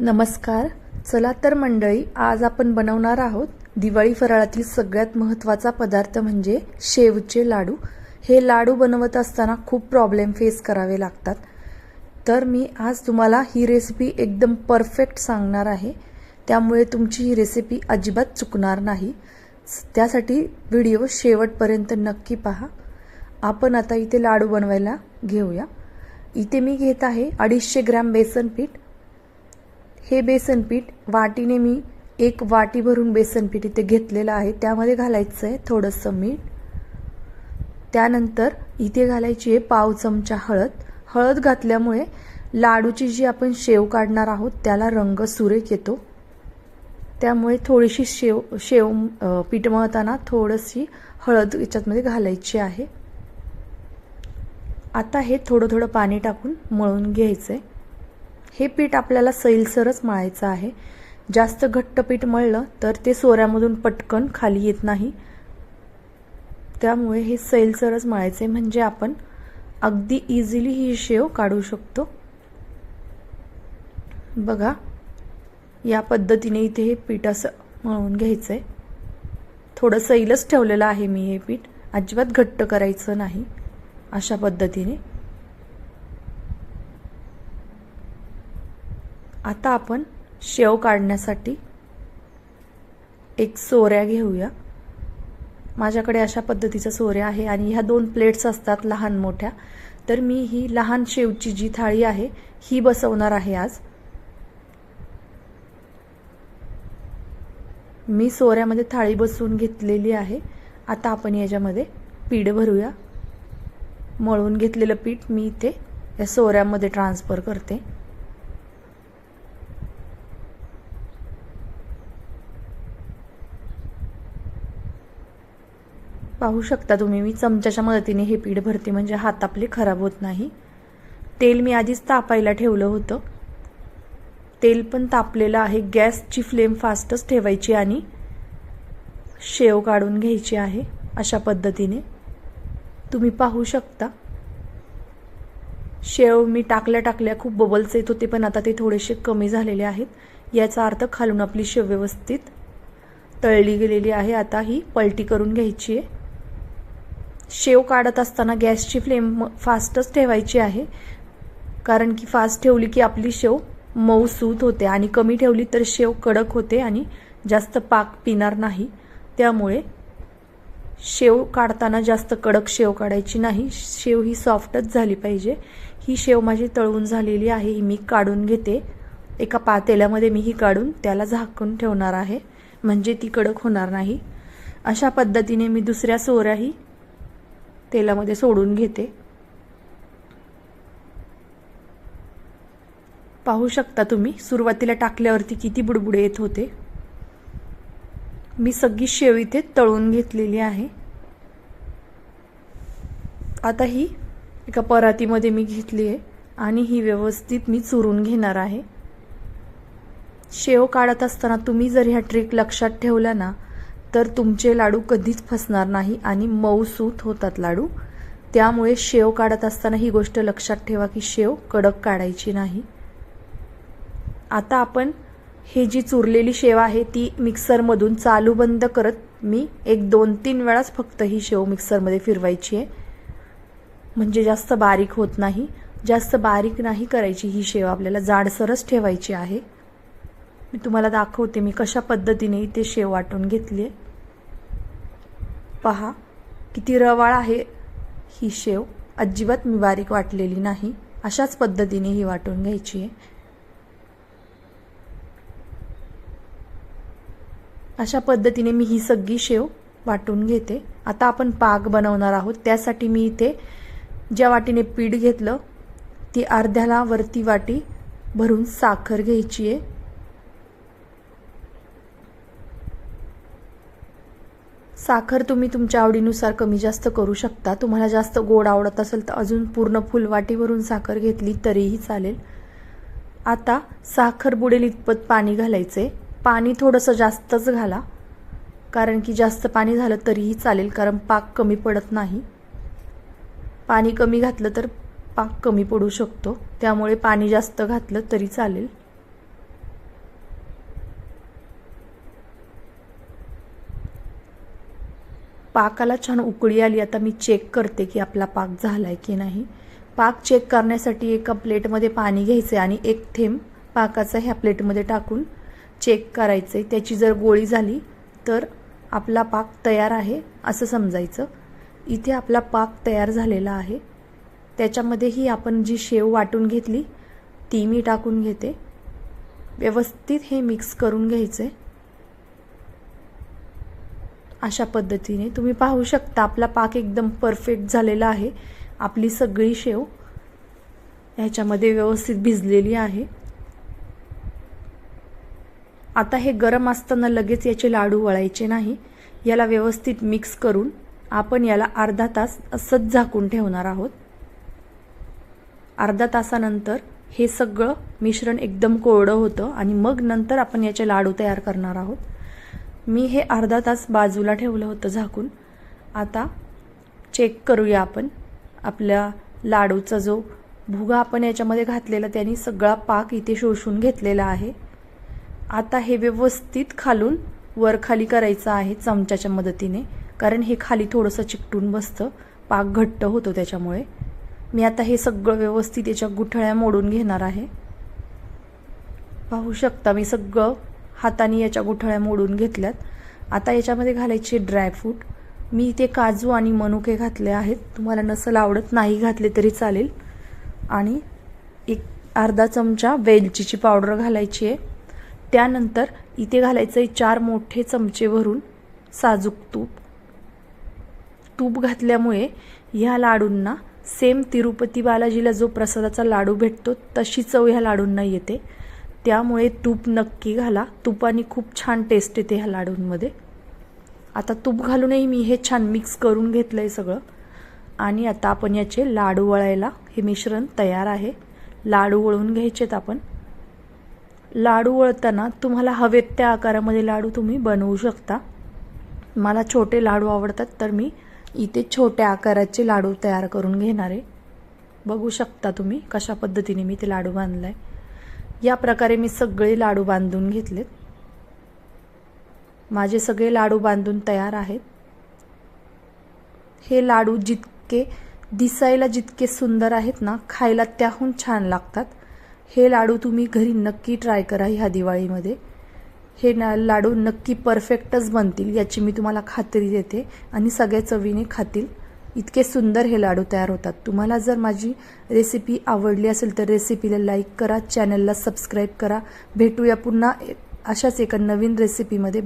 नमस्कार. चला तर मंडळी आज आपण बनवणार आहोत दिवाळी फराळातील सगळ्यात महत्त्वाचा पदार्थ म्हणजे शेवचे लाडू. हे लाडू बनवत असताना खूप प्रॉब्लेम फेस करावे लागतात. तर मी आज तुम्हाला ही रेसिपी एकदम परफेक्ट सांगणार आहे. त्यामुळे तुमची ही रेसिपी अजिबात चुकणार नाही. त्यासाठी व्हिडिओ शेवटपर्यंत नक्की पहा. आपण आता इथे लाडू बनवायला घेऊया. इथे मी घेत आहे अडीचशे ग्रॅम बेसन पीठ हे बेसन पीठ वाटीने मी एक वाटी भरून बेसन पीठ इथे घेतलेलं आहे. त्यामध्ये घालायचं आहे थोडंसं मीठ. त्यानंतर इथे घालायची आहे पाव चमचा हळद. हळद घातल्यामुळे लाडूची जी आपण शेव काढणार आहोत त्याला रंग सुरेख येतो. त्यामुळे थोडीशी शेव शेव पीठ मळताना थोडीशी हळद याच्यातमध्ये घालायची आहे. आता हे थोडं थोडं पाणी टाकून मळून घ्यायचं आहे हे पीठ आपल्याला सैलसरच मळायचं आहे. जास्त घट्ट पीठ मळलं तर ते सोऱ्यामधून पटकन खाली येत नाही. त्यामुळे हे सैलसरच मळायचे म्हणजे आपण अगदी इझिली ही शेव काढू शकतो. बघा या पद्धतीने इथे हे पीठ असं मळून घ्यायचं आहे थोडं सैलच ठेवलेलं आहे मी हे पीठ. अजिबात घट्ट करायचं नाही अशा पद्धतीने. आता आपण शेव काढण्यासाठी एक सोऱ्या घेऊया. माझ्याकडे अशा पद्धतीचा सोऱ्या आहे आणि ह्या दोन प्लेट्स असतात लहान मोठ्या. तर मी ही लहान शेवची जी थाळी आहे ही बसवणार आहे आज. मी सोऱ्यामध्ये थाळी बसवून घेतलेली आहे. आता आपण याच्यामध्ये पीठ भरूया. मळून घेतलेलं पीठ मी इथे या सोऱ्यामध्ये ट्रान्सफर करते. पाहू शकता तुम्ही मी चमच्याच्या मदतीने हे पीठ भरते म्हणजे हात आपले खराब होत नाही. तेल मी आधीच तापायला ठेवलं होतं. तेल पण तापलेलं आहे गॅसची फ्लेम फास्टच ठेवायची आणि शेव काढून घ्यायची आहे अशा पद्धतीने. तुम्ही पाहू शकता. शेव मी टाकल्या टाकल्या खूप बबल्स येत होते पण आता ते थोडेसे कमी झालेले आहेत. याचा अर्थ खालून आपली शेव व्यवस्थित तळली गेलेली आहे आता ही पलटी करून घ्यायची आहे. शेव काढत असताना गॅसची फ्लेम फास्टच ठेवायची आहे. कारण की फास्ट ठेवली की आपली शेव मऊ सूत होते आणि कमी ठेवली तर शेव कडक होते आणि जास्त पाक पिणार नाही. त्यामुळे शेव काढताना जास्त कडक शेव काढायची नाही. शेव ही सॉफ्टच झाली पाहिजे. ही शेव माझी तळून झालेली आहे. ही मी काढून घेते. एका पातेल्यामध्ये मी ही काढून त्याला झाकून ठेवणार आहे. म्हणजे ती कडक होणार नाही. अशा पद्धतीने मी दुसऱ्या सोऱ्याही तेलामध्ये सोडून घेते. पाहू शकता तुम्ही सुरुवातीला टाकल्यावरती किती बुडबुडे येत होते. मी सगळी शेव इथे तळून घेतलेली आहे. आता ही एका परातीमध्ये मी घेतली आहे आणि ही व्यवस्थित मी चुरून घेणार आहे. शेव काढत असताना तुम्ही जर ह्या ट्रिक लक्षात ठेवल्या ना तर तुमचे लाडू कधीच फसणार नाही आणि मऊसूत होतात लाडू. त्यामुळे शेव काढत असताना ही गोष्ट लक्षात ठेवा की शेव कडक काढायची नाही. आता आपण हे जी चुरलेली शेव आहे ती मिक्सरमधून चालू बंद करत मी एक दोन तीन वेळाच फक्त ही शेव मिक्सरमध्ये फिरवायची आहे. म्हणजे जास्त बारीक होत नाही. जास्त बारीक नाही करायची ही शेव आपल्याला जाडसरच ठेवायची आहे. मी तुम्हाला दाखवते मी कशा पद्धतीने इथे शेव वाटून घेतली आहे. पहा किती रवाळ आहे ही शेव. अजिबात मी बारीक वाटलेली नाही. अशाच पद्धतीने ही वाटून घ्यायची आहे. अशा पद्धतीने मी ही सगळी शेव वाटून घेते. आता आपण पाक बनवणार आहोत. त्यासाठी मी इथे ज्या वाटीने पीठ घेतलं ती अर्ध्याला वरती वाटी भरून साखर घ्यायची आहे. साखर तुम्ही तुमच्या आवडीनुसार कमी जास्त करू शकता. तुम्हाला जास्त गोड आवडत असेल तर अजून पूर्ण फुलवाटीवरून साखर घेतली तरीही चालेल. आता साखर बुडेल इतपत पाणी घालायचे. पाणी थोडंसं जास्तच घाला. कारण की जास्त पाणी झालं तरीही चालेल कारण पाक कमी पडत नाही. पाणी कमी घातलं तर पाक कमी पडू शकतो. त्यामुळे पाणी जास्त घातलं तरी चालेल. पाकाला छान उकळी आली. आता मी चेक करते की आपला पाक झाला आहे की नाही. पाक चेक करण्यासाठी एका प्लेटमध्ये पाणी घ्यायचं आहे आणि एक थेंब पाकाचा ह्या प्लेटमध्ये टाकून चेक करायचं आहे त्याची जर गोळी झाली तर आपला पाक तयार आहे असं समजायचं. इथे आपला पाक तयार झालेला आहे. त्याच्यामध्येही आपण जी शेव वाटून घेतली ती मी टाकून घेते. व्यवस्थित हे मिक्स करून घ्यायचं आहे अशा पद्धतीने तुम्ही पाहू शकता आपला पाक एकदम परफेक्ट झालेला आहे. आपली सगळी शेव ह्याच्यामध्ये व्यवस्थित भिजलेली आहे. आता हे गरम असताना लगेच याचे लाडू वळायचे नाही. याला व्यवस्थित मिक्स करून आपण याला अर्धा तास असंच झाकून ठेवणार आहोत. अर्धा तासानंतर हे सगळं मिश्रण एकदम कोरडं होतं आणि मग नंतर आपण याचे लाडू तयार करणार आहोत. मी हे अर्धा तास बाजूला ठेवलं होतं झाकून. आता चेक करूया आपण. आपल्या लाडूचा जो भुगा आपण याच्यामध्ये घातलेला त्यांनी सगळा पाक इथे शोषून घेतलेला आहे. आता हे व्यवस्थित खालून वर खाली करायचं आहे चमच्याच्या मदतीने. कारण हे खाली थोडंसं चिकटून बसतं. पाक घट्ट होतो त्याच्यामुळे. मी आता हे सगळं व्यवस्थित याच्या गुठळ्या मोडून घेणार आहे. पाहू शकता मी सगळं हाताने याच्या गुठळ्या मोडून घेतल्यात. आता याच्यामध्ये घालायचे ड्रायफ्रूट मी इथे काजू आणि मनुके घातले आहेत. तुम्हाला नसल आवडत नाही घातले तरी चालेल. आणि एक अर्धा चमचा वेलचीची पावडर घालायची आहे. त्यानंतर इथे घालायचं आहे चार मोठे चमचे भरून साजूक तूप. तूप घातल्यामुळे ह्या लाडूंना सेम तिरुपती बालाजीला जो प्रसादाचा लाडू भेटतो तशी चव ह्या लाडूंना येते. त्यामुळे तूप नक्की घाला. तुपाने खूप छान टेस्ट येते ह्या लाडूंमध्ये. आता तूप घालूनही मी हे छान मिक्स करून घेतलं आहे सगळं. आणि आता आपण याचे लाडू वळायला हे मिश्रण तयार आहे. लाडू वळून घ्यायचेत आपण. लाडू वळताना तुम्हाला हवेत त्या आकारामध्ये लाडू तुम्ही बनवू शकता. मला छोटे लाडू आवडतात तर मी इथे छोट्या आकाराचे लाडू तयार करून घेणार आहे. बघू शकता तुम्ही कशा पद्धतीने मी ते लाडू बांधलं आहे या प्रकारे मी सगळे लाडू बांधून घेतलेत. माझे सगळे लाडू बांधून तयार आहेत. हे लाडू जितके दिसायला जितके सुंदर आहेत ना खायला त्याहून छान लागतात. हे लाडू तुम्ही घरी नक्की ट्राय करा ह्या दिवाळीमध्ये. हे ना लाडू नक्की परफेक्टच बनतील याची मी तुम्हाला खात्री देते आणि सगळ्या चवीने खातील. इतके सुंदर हे लाडू तयार होतात. तुम्हाला जर माझी रेसिपी आवडली असेल तर रेसिपीला लाईक करा चॅनलला सबस्क्राईब करा. भेटूया पुन्हा अशाच एका नवीन रेसिपीमध्ये